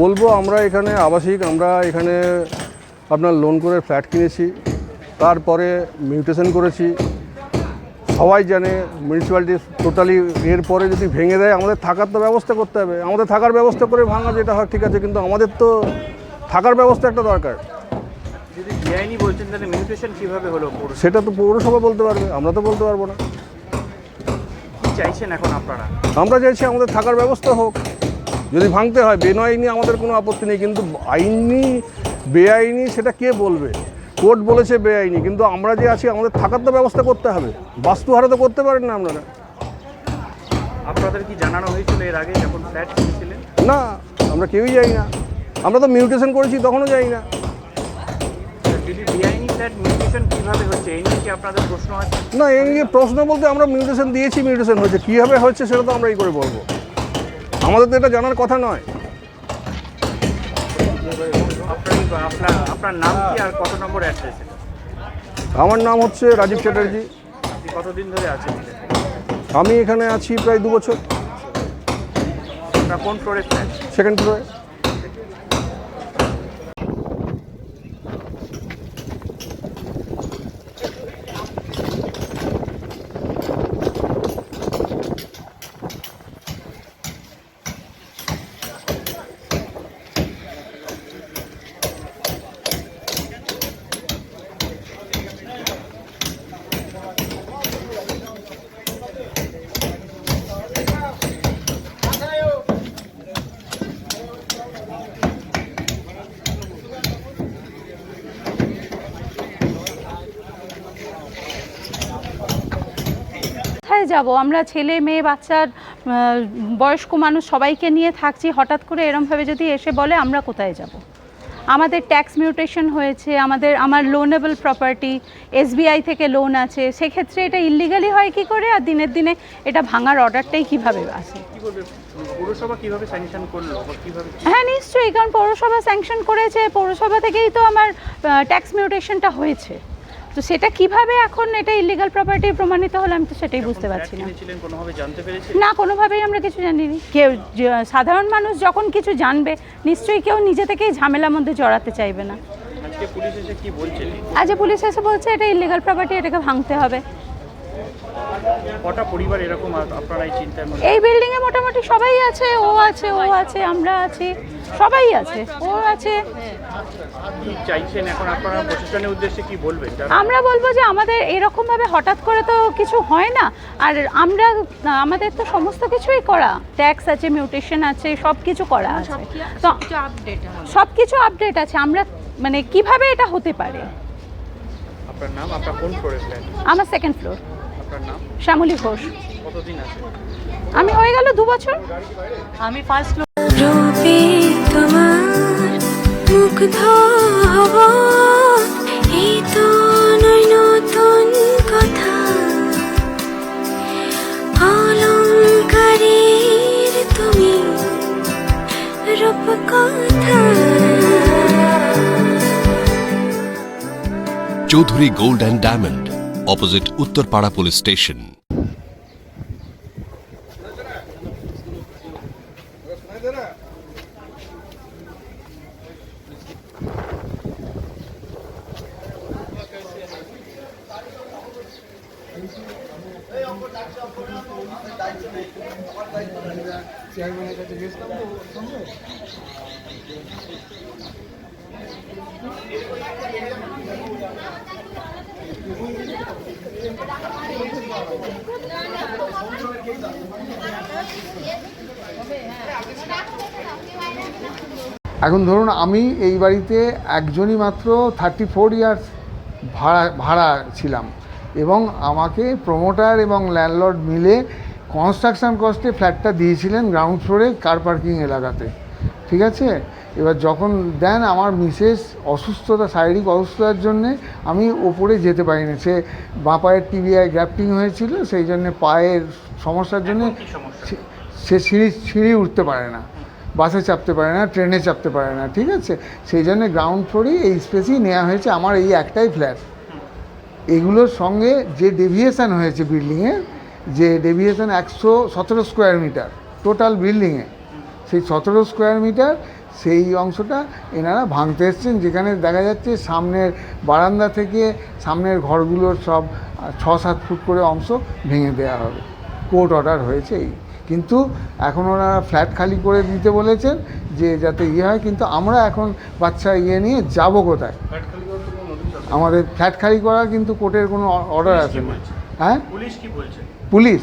বলব আমরা এখানে আবাসিক আমরা এখানে আপনার লোন করে ফ্ল্যাট কিনেছি তারপরে মিউটেশন করেছি। সবাই জানে মিউনিসিপ্যালিটি টোটালি এরপরে যদি ভেঙে দেয় আমাদের থাকার তো ব্যবস্থা করতে হবে। আমাদের থাকার ব্যবস্থা করে ভাঙা যেটা হয় ঠিক আছে কিন্তু আমাদের তো থাকার ব্যবস্থা একটা দরকার। যদি বেআইনি বলছেন তাহলে মিউটেশন কীভাবে হলো পৌরসভা? সেটা তো পৌরসভা বলতে পারবে আমরা তো বলতে পারব না। চাইছেন এখন আপনারা? আমরা চাইছি আমাদের থাকার ব্যবস্থা হোক। যদি ভাঙতে হয় বেআইনি আমাদের কোনো আপত্তি নেই কিন্তু আইনি বেআইনি সেটা কে বলবে? কোর্ট বলেছে বেআইনি কিন্তু আমরা যে আছি আমাদের থাকার তো ব্যবস্থা করতে হবে। বাস্তু বাস্তুহারা তো করতে পারেন না আপনারা। আপনাদের কি জানানো হয়েছিল এর আগে যখন ফ্ল্যাট কিনেছিলেন? না আমরা কেউই যাই না। আমরা তো মিউটেশন করেছি তখনও যাই না। যদি বেআইনি ফ্ল্যাট মিউটেশন কীভাবে হচ্ছে? এই নিয়ে কি আপনাদের প্রশ্ন আছে? না এই নিয়ে প্রশ্ন বলতে আমরা মিউটেশন দিয়েছি মিউটেশন হয়েছে। কীভাবে হচ্ছে সেটা তো আমরা এই করে বলব। আমাদের তো এটা জানার কথা নয়। আপনার আপনার আপনার নাম কি আর কত নম্বর অ্যাড্রেস আমার নাম হচ্ছে রাজীব চ্যাটার্জি। কতদিন ধরে আছেন? আমি এখানে আছি প্রায় দু বছর। কোন ফ্লোরে সেকেন্ড ফ্লোরে কোথায় যাব? আমরা ছেলে মেয়ে বাচ্চার বয়স্ক মানুষ সবাইকে নিয়ে থাকছি। হঠাৎ করে এরমভাবে যদি এসে বলে আমরা কোথায় যাব? আমাদের ট্যাক্স মিউটেশন হয়েছে আমাদের আমার লোনেবল প্রপার্টি এসবিআই থেকে লোন আছে। সেক্ষেত্রে এটা ইলিগালি হয় কি করে? আর দিনের দিনে এটা ভাঙার অর্ডারটাই কীভাবে আসে? হ্যাঁ নিশ্চয়ই কারণ পৌরসভা স্যাংশন করেছে। পৌরসভা থেকেই তো আমার ট্যাক্স মিউটেশনটা হয়েছে। তো সেটা কীভাবে এখন এটা ইলিগাল প্রপার্টি প্রমাণিত হলো আমি তো সেটাই বুঝতে পারছি না। কোনোভাবে জানতে পেরেছেন? না কোনোভাবেই আমরা কিছু জানিনি। কেউ সাধারণ মানুষ যখন কিছু জানবে নিশ্চয়ই কেউ নিজে থেকেই ঝামেলার মধ্যে জড়াতে চাইবে না। আজকে পুলিশ এসে কি বলছে? আজ পুলিশ এসে বলছে এটা ইলিগাল প্রপার্টি এটাকে ভাঙতে হবে। কটা পরিবার এরকম আ- আপনারা এই চিন্তার মধ্যে? এই বিল্ডিংয়ে মোটামুটি সবাই আছে ও আছে ও আছে আমরা আছি সবাই আছে ও আছে। কি চাইছেন এখন আপনারা? প্রশাসনের উদ্দেশ্যে কি বলবেন? আমরা বলব যে আমাদের এরকমভাবে হঠাৎ করে তো কিছু হয় না আর আমরা আমাদের তো সমস্ত কিছুই করা। ট্যাক্স আছে মিউটেশন আছে সব কিছু করা আছে। তো সব কিছু আপডেট আছে। আমরা মানে কীভাবে এটা হতে পারে? আপনার নাম? আপনার কোন ফ্লোরে ফ্ল্যাট আমার সেকেন্ড ফ্লোর আপনার নাম? শ্যামলী ঘোষ। কতদিন আছে? আমি হয়ে গেল দু বছর। আমি ফার্স্ট রূপে তোমার মুগ্ধ হব এই তো নয় নতুন কথা। অলঙ্কারের তুমি রূপ কথা। Chowdhury gold and diamond. Opposite Uttarpara police station. এখন ধরুন আমি এই বাড়িতে একজনই মাত্র থার্টি ফোর ইয়ার্স ভাড়া ভাড়া ছিলাম এবং আমাকে প্রমোটার এবং ল্যান্ডলর্ড মিলে কনস্ট্রাকশন কস্টে ফ্ল্যাটটা দিয়েছিলেন গ্রাউন্ড ফ্লোরে কার পার্কিং এলাকাতে। ঠিক আছে? এবার যখন দেন আমার মিসেস অসুস্থতা শারীরিক অসুস্থতার জন্যে আমি ওপরে যেতে পারিনি। সে বাঁ পায়ের টিবিআই গ্র্যাফটিং হয়েছিল সেই জন্যে পায়ের সমস্যার জন্য সে- সিঁড়ি সিঁড়ি উঠতে পারে না বাসে চাপতে পারে না ট্রেনে চাপতে পারে না ঠিক আছে? সেই জন্য গ্রাউন্ড ফ্লোরেই এই স্পেসই নেওয়া হয়েছে আমার এই একটাই ফ্ল্যাট এগুলোর সঙ্গে যে ডেভিয়েশান হয়েছে বিল্ডিংয়ের যে ডেভিয়েশন একশো সতেরো স্কোয়ার মিটার টোটাল বিল্ডিংয়ে সেই সতেরো স্কোয়ার মিটার সেই অংশটা এনারা ভাঙতে এসছেন যেখানে দেখা যাচ্ছে সামনের বারান্দা থেকে সামনের ঘরগুলোর সব ছ সাত ফুট করে অংশ ভেঙে দেওয়া হবে। কোর্ট অর্ডার হয়েছে এই কিন্তু এখন ওনারা ফ্ল্যাট খালি করে দিতে বলেছেন যে যাতে ইয়ে হয় কিন্তু আমরা এখন বাচ্চা ইয়ে নিয়ে যাব কোথায়? আমাদের ফ্ল্যাট খালি করার কিন্তু কোর্টের কোনো অর্ডার আসেনি। হ্যাঁ? পুলিশ কি বলছে? পুলিশ।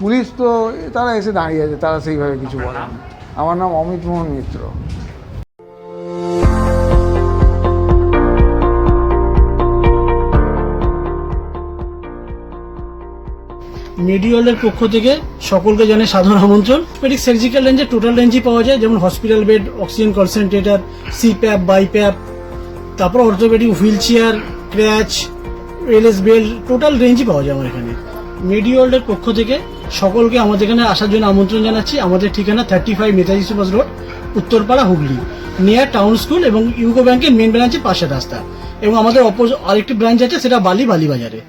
পুলিশ তো তারা এসে দাঁড়িয়ে আছে তারা সেইভাবে কিছু বলে না আমার নাম অমিত মোহন মিত্র। মেডিওয়ালের পক্ষ থেকে সকলকে জানে সাধারণ আমন্ত্রণ। মেডিক সার্জিক্যাল রেঞ্জে টোটাল রেঞ্জই পাওয়া যায়, যেমন hospital bed oxygen concentrator CPAP BiPAP তারপর orthopaedic wheel chair crutch LS belt total রেঞ্জই পাওয়া যায় আমার এখানে। মেডিওয়ার্ল্ডের পক্ষ থেকে সকলকে আমাদের এখানে আসার জন্য আমন্ত্রণ জানাচ্ছি। আমাদের ঠিকানা thirty five Netaji Subhas road, Uttarpara, Hooghly. Near town school এবং ইউকো ব্যাংকের মেন ব্রাঞ্চের পাশের রাস্তা। এবং আমাদের অপোজ আরেকটি ব্রাঞ্চ আছে, সেটা বালি বালি বাজারে।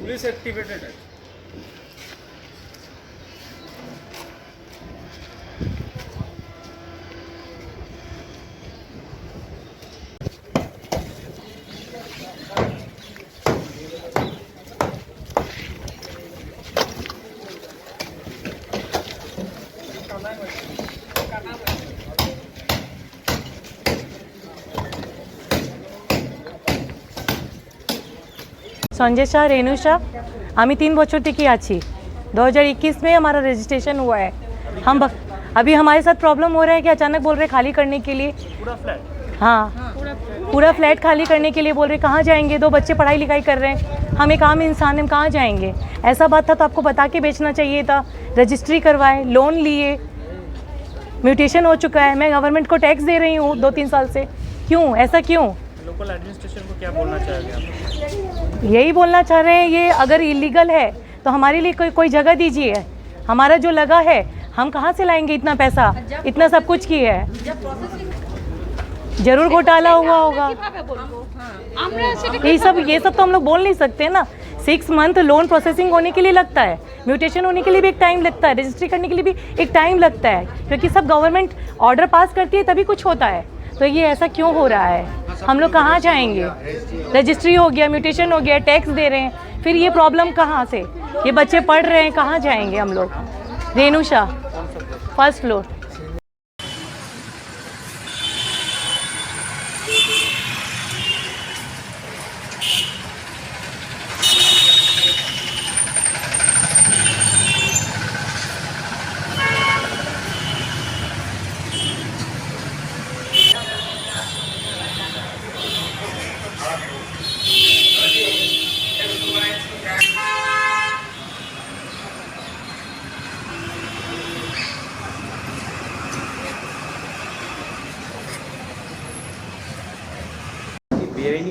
পুলিশ অ্যাক্টিভেটেড আছে। संजय शाह रेणु शाह हम तीन बच्चों टिकी आची 2021 में हमारा रजिस्ट्रेशन हुआ है। हम बक, अभी हमारे साथ प्रॉब्लम हो रहा है कि अचानक बोल रहे खाली करने के लिए। पूरा फ्लैट हाँ। पूरा फ्लैट खाली करने के लिए बोल रहे कहाँ जाएँगे? दो बच्चे पढ़ाई लिखाई कर रहे हैं। हम एक आम इंसान हम कहाँ जाएँगे? ऐसा बात था तो आपको बता के बेचना चाहिए था। रजिस्ट्री करवाए लोन लिए। म्यूटेशन हो चुका है। मैं गवर्नमेंट को टैक्स दे रही हूँ दो तीन साल से। क्यों? ऐसा क्यों? लोकल एडमिनिस्ट्रेशन को क्या बोलना चाहेंगे यही बोलना चाह रहे हैं, ये अगर इलीगल है तो हमारे लिए कोई कोई जगह दीजिए। हमारा जो लगा है, हम कहाँ से लाएँगे इतना पैसा? इतना सब कुछ की है। ज़रूर घोटाला हुआ होगा। ये सब ये सब तो हम लोग बोल नहीं सकते ना। सिक्स मंथ लोन प्रोसेसिंग होने के लिए लगता है। म्यूटेशन होने के लिए भी एक टाइम लगता है। रजिस्ट्री करने के लिए भी एक टाइम लगता है। क्योंकि सब गवर्नमेंट ऑर्डर पास करती है, तभी कुछ होता है। तो ये ऐसा क्यों हो रहा है? हम लोग कहाँ जाएँगे? रजिस्ट्री हो गया म्यूटेशन हो गया टैक्स दे रहे हैं। फिर ये प्रॉब्लम कहाँ से? ये बच्चे पढ़ रहे हैं, कहाँ जाएँगे हम लोग? रेणु शाह फ़र्स्ट फ्लोर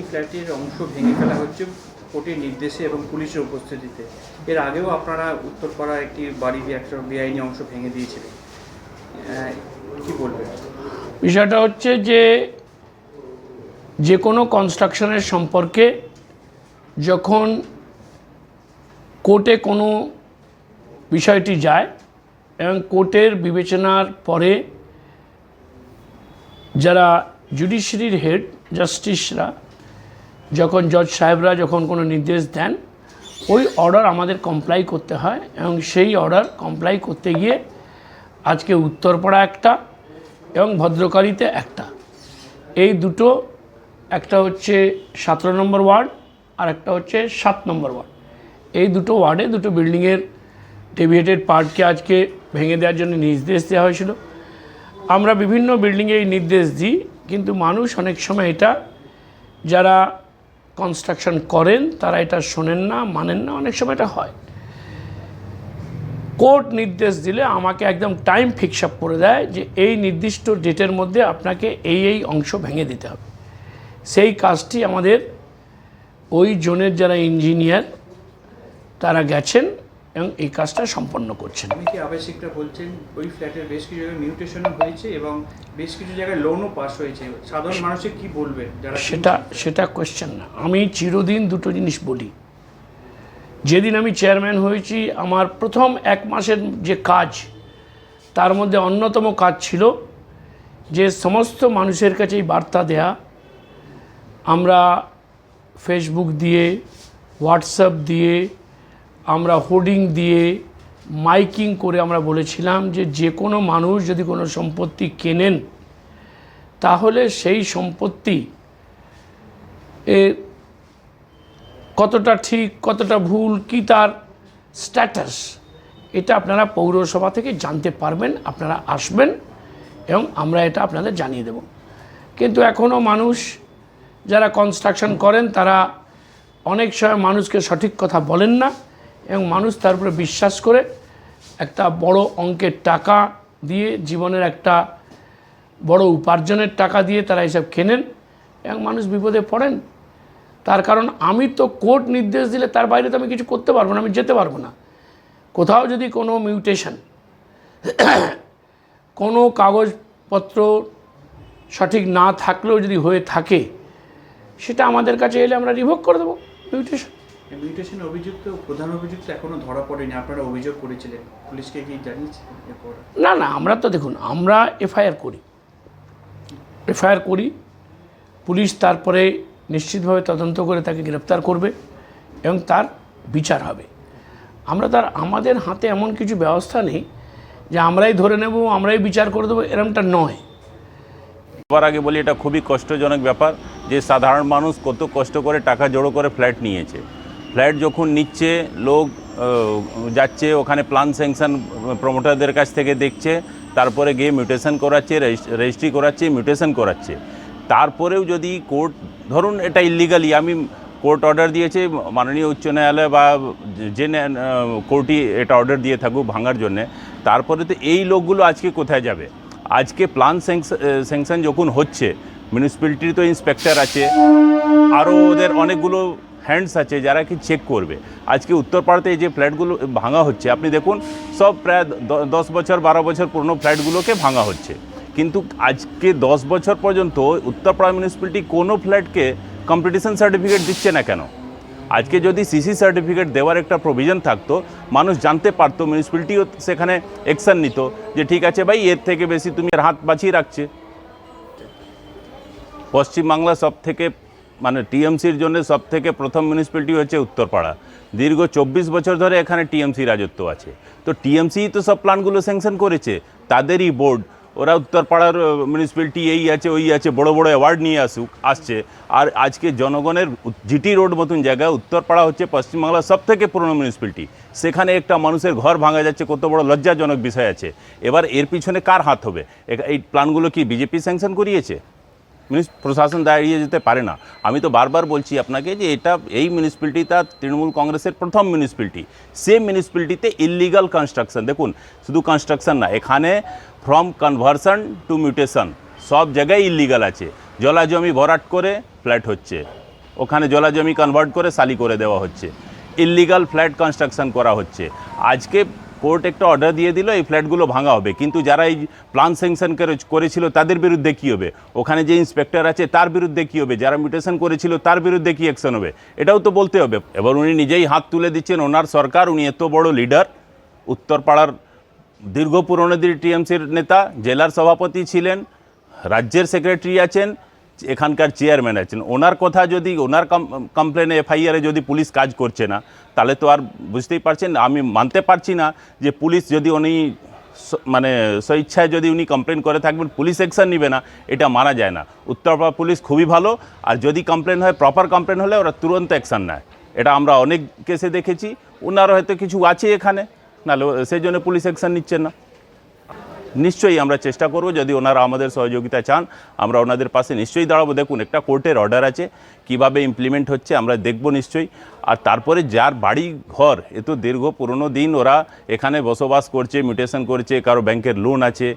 ফ্ল্যাটের অংশ ভেঙে ফেলা হচ্ছে কোর্টের নির্দেশে এবং পুলিশের উপস্থিতিতে। এর আগেও আপনারা উত্তরপাড়া একটি বাড়ি দিয়ে একটা বেআইনি অংশ ভেঙে দিয়েছিলেন। কি বলবেন? বিষয়টা হচ্ছে যে যে কোনো কনস্ট্রাকশনের সম্পর্কে যখন কোর্টে কোনো বিষয়টি যায় এবং কোর্টের বিবেচনার পরে যারা জুডিশিয়ারির হেড জাস্টিসরা যখন জজ সাহেবরা যখন কোনো নির্দেশ দেন, ওই অর্ডার আমাদের কমপ্লাই করতে হয় এবং সেই অর্ডার কমপ্লাই করতে গিয়ে আজকে উত্তরপাড়া একটা এবং ভদ্রকালীতে একটা। এই দুটো, একটা হচ্ছে সতেরো নম্বর ওয়ার্ড আর একটা হচ্ছে সাত নম্বর ওয়ার্ড। এই দুটো ওয়ার্ডে দুটো বিল্ডিংয়ের ডেভিয়েটেড পার্টকে আজকে ভেঙে দেওয়ার জন্য নির্দেশ দেওয়া হয়েছিল। আমরা বিভিন্ন বিল্ডিংয়ে এই নির্দেশ দিই, কিন্তু মানুষ অনেক সময় এটা, যারা কনস্ট্রাকশন করেন, তারা এটা শোনেন না, মানেন না, অনেক সময় এটা হয়। কোর্ট নির্দেশ দিলে আমাকে একদম টাইম ফিক্স আপ করে দেয় যে এই নির্দিষ্ট ডেটের মধ্যে আপনাকে এই এই অংশ ভেঙে দিতে হবে। সেই কাজটি আমাদের ওই জোনের যারা ইঞ্জিনিয়ার তারা গেছেন। এবং এই কাজটা সম্পন্ন করছেন। আমি কি আবাসিকরা বলছেন ওই ফ্ল্যাটের বেশ কিছু জায়গায় মিউটেশনও হয়েছে এবং বেশ কিছু জায়গায় লোনও পাস হয়েছে। সাধারণ মানুষের কি বলবেন যারা সেটা সেটা কোয়েশ্চেন না। আমি চিরদিন দুটো জিনিস বলি। যেদিন আমি চেয়ারম্যান হয়েছি আমার প্রথম এক মাসের যে কাজ তার মধ্যে অন্যতম কাজ ছিল যে সমস্ত মানুষের কাছেই বার্তা দেয়া। আমরা ফেসবুক দিয়ে হোয়াটসঅ্যাপ দিয়ে আমরা হোর্ডিং দিয়ে মাইকিং করে আমরা বলেছিলাম যে যে কোনো মানুষ যদি কোনো সম্পত্তি কেনেন, তাহলে সেই সম্পত্তি এ কতটা ঠিক, কতটা ভুল, কি তার স্ট্যাটাস, এটা আপনারা পৌরসভা থেকে জানতে পারবেন, আপনারা আসবেন এবং আমরা এটা আপনাদের জানিয়ে দেব। কিন্তু এখনও মানুষ যারা কনস্ট্রাকশন করেন, তারা অনেক সময় মানুষকে সঠিক কথা বলেন না। এবং মানুষ তার উপরে বিশ্বাস করে একটা বড় অঙ্কের টাকা দিয়ে জীবনের একটা বড় উপার্জনের টাকা দিয়ে তারা এসব কেনেন এবং মানুষ বিপদে পড়েন। তার কারণ আমি তো কোর্ট নির্দেশ দিলে তার বাইরে তো আমি কিছু করতে পারব না, আমি যেতে পারব না। কোথাও যদি কোনো মিউটেশন, কোনো কাগজপত্র সঠিক না থাকলেও যদি হয়ে থাকে, সেটা আমাদের কাছে এলে আমরা রিভোক করে দেবো, মিউটেশন। মিউটেশন অভিযুক্ত প্রধান অভিযুক্ত এখনও ধরা পড়েনি। আপনারা অভিযোগ করেছিলেন। পুলিশকে কি জানিয়েছেন না না আমরা তো দেখুন আমরা এফআইআর করি। এফআইআর করি পুলিশ তারপরে নিশ্চিতভাবে তদন্ত করে তাকে গ্রেপ্তার করবে এবং তার বিচার হবে। আমরা তার আমাদের হাতে এমন কিছু ব্যবস্থা নেই যে আমরাই ধরে নেব আমরাই বিচার করে দেবো এরমটা নয়। সবার আগে বলি এটা খুবই কষ্টজনক ব্যাপার যে সাধারণ মানুষ কত কষ্ট করে টাকা জড়ো করে ফ্ল্যাট নিয়েছে। ফ্ল্যাট যখন নিচ্ছে, লোক যাচ্ছে, ওখানে প্ল্যান স্যাংশন প্রমোটারদের কাছ থেকে দেখছে, তারপরে গিয়ে মিউটেশন করাচ্ছে রেজিস্ট্রি করাচ্ছে মিউটেশন করাচ্ছে। তারপরেও যদি কোর্ট ধরুন এটা ইলিগালি আমি কোর্ট অর্ডার দিয়েছে, মাননীয় উচ্চ ন্যায়ালয় বা যে কোর্টই এটা অর্ডার দিয়ে থাকুক ভাঙার জন্যে, তারপরে তো এই লোকগুলো আজকে কোথায় যাবে? আজকে প্ল্যান স্যাংশন যখন হচ্ছে মিউনিসিপ্যালিটির তো ইন্সপেক্টর আছে আরও ওদের অনেকগুলো হ্যান্ডস আছে, যারা কি চেক করবে। আজকে উত্তরপাড়াতে এই যে ফ্ল্যাটগুলো ভাঙা হচ্ছে, আপনি দেখুন, সব প্রায় দশ বছর, বারো বছর পুরনো ফ্ল্যাটগুলোকে ভাঙা হচ্ছে। কিন্তু আজকে দশ বছর পর্যন্ত উত্তরপাড়া মিউনিসিপ্যালিটি কোনো ফ্ল্যাটকে কম্পিটিশন সার্টিফিকেট দিচ্ছে না কেন? আজকে যদি সিসি সার্টিফিকেট দেওয়ার একটা প্রভিজন থাকতো, মানুষ জানতে পারতো মিউনিসিপ্যালিটিও সেখানে অ্যাকশন নিত, যে ঠিক আছে ভাই, এর থেকে বেশি তুমি হাত বাঁচিয়ে রাখছে। পশ্চিমবাংলা সব থেকে মানে টিএমসির জন্য সব থেকে প্রথম মিউনিসিপ্যালিটি হচ্ছে উত্তরপাড়া। দীর্ঘ চব্বিশ বছর ধরে এখানে টিএমসি রাজত্ব আছে। তো টিএমসি তো সব প্ল্যানগুলো স্যাংশন করেছে, তাদেরই বোর্ড ওরা উত্তরপাড়ার মিউনিসিপ্যালিটি এই আছে, ওই আছে, বড় বড় অ্যাওয়ার্ড নিয়ে আসুক, আসছে। আর আজকে জনগণের জিটি রোড মতন জায়গায় উত্তরপাড়া হচ্ছে পশ্চিমবাংলার সব থেকে পুরনো মিউনিসিপ্যালিটি সেখানে একটা মানুষের ঘর ভাঙা যাচ্ছে, কত বড় লজ্জাজনক বিষয় আছে। এবার এর পিছনে কার হাত হবে? এই প্ল্যানগুলো কি বিজেপি স্যাংশন করিয়েছে? প্রশাসন দাঁড়িয়ে যেতে পারে না। আমি তো বারবার বলছি আপনাকে যে এটা, এই মিউনিসিপ্যালিটি মিউনিসিপ্যালিটিটা তৃণমূল কংগ্রেসের প্রথম মিউনিসিপ্যালিটি সেই মিউনিসিপ্যালিটিতে ইলিগাল কনস্ট্রাকশন দেখুন, শুধু কনস্ট্রাকশন না, এখানে ফ্রম কনভার্সন টু মিউটেশন সব জায়গায় ইলিগাল আছে। জলা জমি ভরাট করে ফ্ল্যাট হচ্ছে। ওখানে জলা জমি কনভার্ট করে সালি করে দেওয়া হচ্ছে। ইলিগাল ফ্ল্যাট কনস্ট্রাকশন করা হচ্ছে। আজকে কোর্ট একটা অর্ডার দিয়ে দিল, এই ফ্ল্যাটগুলো ভাঙা হবে। কিন্তু যারা এই প্ল্যান স্যাংশন করেছিল, তাদের বিরুদ্ধে কী হবে? ওখানে যে ইন্সপেক্টর আছে, তার বিরুদ্ধে কী হবে? যারা মিউটেশন করেছিল, তার বিরুদ্ধে কী অ্যাকশন হবে? এটাও তো বলতে হবে। এবার উনি নিজেই হাত তুলে দিচ্ছেন, ওনার সরকার, উনি এত বড় লিডার উত্তরপাড়ার দীর্ঘ পুরনো টিএমসির নেতা, জেলার সভাপতি ছিলেন, রাজ্যের সেক্রেটারি আছেন এখানকার চেয়ারম্যান আছেন, ওনার কথা যদি, ওনার কমপ্লেনে এফআইআরে যদি পুলিশ কাজ করছে না, তাহলে তো আর বুঝতেই পারছেন, আমি মানতে পারছি না যে পুলিশ যদি উনি মানে স্বেচ্ছায় যদি উনি কমপ্লেন করে থাকবেন, পুলিশ অ্যাকশন নেবে না, এটা মানা যায় না। উত্তরপাড়া পুলিশ খুবই ভালো, আর যদি কমপ্লেন হয় প্রপার কমপ্লেন হলে ওরা তুরন্ত অ্যাকশন নেয়। এটা আমরা অনেক কেসে দেখেছি ওনার হয়তো কিছু আছে এখানে, নাহলে সেই জন্য পুলিশ অ্যাকশন নিচ্ছেন না। নিশ্চয়ই আমরা চেষ্টা করব, যদি ওনারা আমাদের সহযোগিতা চান, আমরা ওনাদের পাশে নিশ্চয়ই দাঁড়াবো। দেখুন, একটা কোর্টের অর্ডার আছে, কীভাবে ইমপ্লিমেন্ট হচ্ছে আমরা দেখব নিশ্চয়ই। আর তারপরে যার বাড়ি ঘর, এ তো দীর্ঘ পুরনো দিন ওরা এখানে বসবাস করছে মিউটেশন করছে, কারও ব্যাংকের লোন আছে।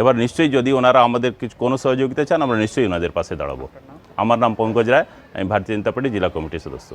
এবার নিশ্চয়ই যদি ওনারা আমাদের কিছু, কোনো সহযোগিতা চান, আমরা নিশ্চয়ই ওনাদের পাশে দাঁড়াবো। আমার নাম পঙ্কজ রায়, আমি ভারতীয় জনতা পার্টি জেলা কমিটির সদস্য।